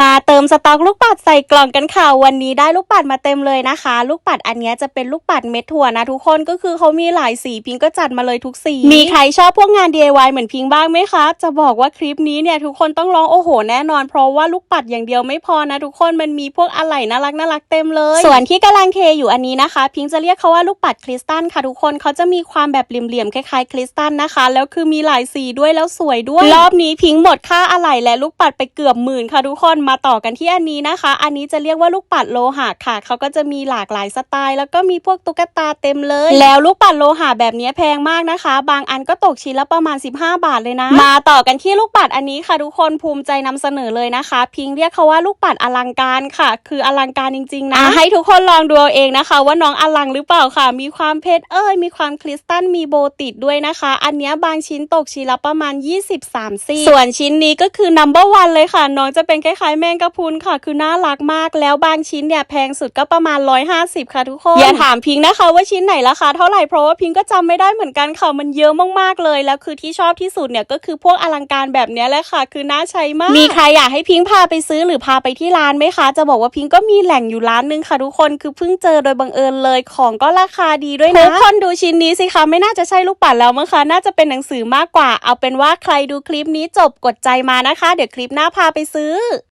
มาเติมสต็อกลูกปัดใส่กล่องกันค่ะวันนี้ได้ลูกปัดมาเต็มเลยนะคะ ลูกปัดอันนี้จะเป็นลูกปัดเม็ดถั่วนะทุกคนก็คือเขามีหลายสีพิงก็จัดมาเลยทุกสีมีใครชอบพวกงาน DIY เหมือนพิงบ้างไหมคะจะบอกว่าคลิปนี้เนี่ยทุกคนต้องร้องโอ้โหแน่นอน เพราะว่าลูกปัดอย่างเดียวไม่พอนะทุกคนมันมีพวกอะไหล่น่ารักน่ารักเต็มเลย ส่วนที่กำลังเทอยู่อันนี้นะคะ พิงจะเรียกเขาว่าลูกปัดคริสตัลค่ะทุกคนเขาจะมีความแบบเหลี่ยมๆคล้ายๆคริสตัลนะคะ แล้วคือมีหลายสีด้วยแล้วสวยด้วย รอบนี้พิงหมดค่าอะไหล่และลูกปัดไปเกือบหมื่นค่ะทุกคนมาต่อกันที่อันนี้นะคะ อันนี้จะเรียกว่าลูกปัดโลหะค่ะ เขาก็จะมีหลากหลายสไตล์ แล้วก็มีพวกตุ๊กตาเต็มเลย แล้วลูกปัดโลหะแบบนี้แพงมากนะคะ บางอันก็ตกชิ้นละประมาณ 15 บาทเลยนะ มาต่อกันที่ลูกปัดอันนี้ค่ะทุกคนภูมิใจนำเสนอเลยนะคะ พิงเรียกเขาว่าลูกปัดอลังการค่ะ คืออลังการจริง ๆ นะ ให้ทุกคนลองดูเอาเองนะคะ ว่าน้องอลังหรือเปล่าค่ะ มีความเพชรเอ้ยมีความคริสตัลมีโบติดด้วยนะคะ อันเนี้ยบางชิ้นตกชิ้นละประมาณ 20-30ซี่ส่วนชิ้นนี้ก็คือ number one เลยค่ะ น้องจะเป็นคล้ายๆแมงกะพรุนค่ะ คือน่ารักมากแล้วบางชิ้นเนี่ยแพงสุดก็ประมาณ 150 ค่ะทุกคน อย่าถามพิงนะคะว่าชิ้นไหนราคาเท่าไหร่เพราะว่าพิงก็จำไม่ได้เหมือนกันค่ะมันเยอะมากๆเลย แล้วคือที่ชอบที่สุดเนี่ยก็คือพวกอลังการแบบเนี้ยแหละค่ะ คือน่าใช้มาก มีใครอยากให้พิงพาไปซื้อหรือพาไปที่ร้านไหมคะ จะบอกว่าพิงก็มีแหล่งอยู่ร้านนึงค่ะทุกคนคือเพิ่งเจอโดยบังเอิญเลยของก็ราคาดีด้วยนะทุกคนดูชิ้นนี้สิคะไม่น่าจะใช่ลูกปัดแล้วมั้งคะน่าจะเป็นหนังสือมากกว่า เอาเป็นว่าใครดูคลิปนี้จบกดใจมานะคะ เดี๋ยวคลิปหน้าพาไปซื้อ